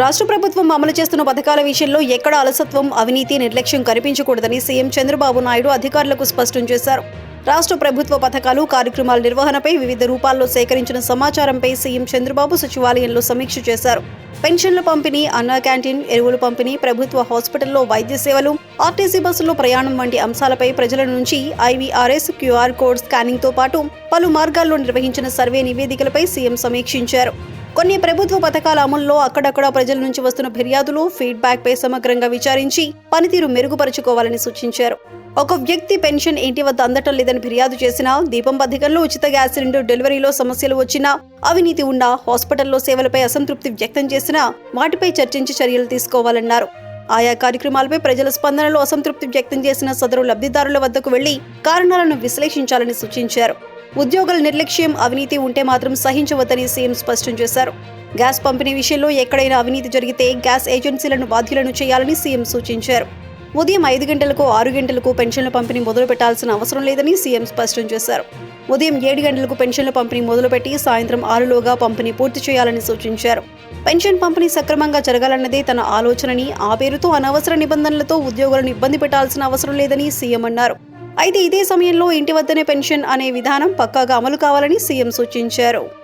రాష్ట్ర ప్రభుత్వం అమలు చేస్తున్న పథకాల విషయంలో ఎక్కడ అలసత్వం అవినీతి నిర్లక్ష్యం కనిపించకూడదని సీఎం చంద్రబాబు నాయుడు అధికారులకు స్పష్టం చేశారు. రాష్ట్ర ప్రభుత్వ పథకాలు కార్యక్రమాల నిర్వహణపై వివిధ రూపాల్లో సేకరించిన సమాచారంపై సీఎం చంద్రబాబు సచివాలయంలో సమీక్ష చేశారు. పెన్షన్ల పంపిణీ అన్న క్యాంటీన్ ఎరువుల పంపిణీ ప్రభుత్వ హాస్పిటల్లో వైద్య సేవలు ఆర్టీసీ బస్సుల్లో ప్రయాణం వంటి అంశాలపై ప్రజల నుంచి ఐవీఆర్ఎస్ క్యూఆర్ కోడ్ స్కానింగ్తో పాటు పలు మార్గాల్లో నిర్వహించిన సర్వే నివేదికలపై సీఎం సమీక్షించారు. కొన్ని ప్రభుత్వ పథకాల అమల్లో అక్కడక్కడ ప్రజల నుంచి వస్తున్న ఫిర్యాదులు ఫీడ్బ్యాక్ పై సమగ్రంగా విచారించి పనితీరు మెరుగుపరుచుకోవాలని సూచించారు. ఒక వ్యక్తి పెన్షన్ ఇంటి వద్ద అందటం లేదని ఫిర్యాదు చేసినా దీపం పథకంలో ఉచిత గ్యాస్ సిలిండర్ డెలివరీలో సమస్యలు వచ్చినా అవినీతి ఉన్నా హాస్పిటల్లో సేవలపై అసంతృప్తి వ్యక్తం చేసినా వాటిపై చర్చించి చర్యలు తీసుకోవాలన్నారు. ఆయా కార్యక్రమాలపై ప్రజల స్పందనలో అసంతృప్తి వ్యక్తం చేసిన సదరు లబ్ధిదారుల వద్దకు వెళ్ళి కారణాలను విశ్లేషించాలని సూచించారు. ఉద్యోగుల నిర్లక్ష్యం అవినీతి ఉంటే మాత్రం సహించవద్దని సీఎం స్పష్టం చేశారు. గ్యాస్ పంపిణీ విషయంలో ఎక్కడైనా అవినీతి జరిగితే గ్యాస్ ఏజెన్సీలను బాధ్యులను చేయాలని సీఎం సూచించారు. ఉదయం ఐదు గంటలకు ఆరు గంటలకు పెన్షన్ల పంపిణీ మొదలు పెట్టాల్సిన అవసరం లేదని సీఎం స్పష్టం చేశారు. ఉదయం ఏడు గంటలకు పెన్షన్ల పంపిణీ మొదలుపెట్టి సాయంత్రం ఆరులోగా పంపిణీ పూర్తి చేయాలని సూచించారు. పెన్షన్ పంపిణీ సక్రమంగా జరగాలన్నదే తన ఆలోచనని ఆ పేరుతో అనవసర నిబంధనలతో ఉద్యోగులను ఇబ్బంది పెట్టాల్సిన అవసరం లేదని సీఎం అన్నారు. అయితే ఇదే సమయంలో ఇంటి వద్దనే పెన్షన్ అనే విధానం పక్కాగా అమలు కావాలని సీఎం సూచించారు.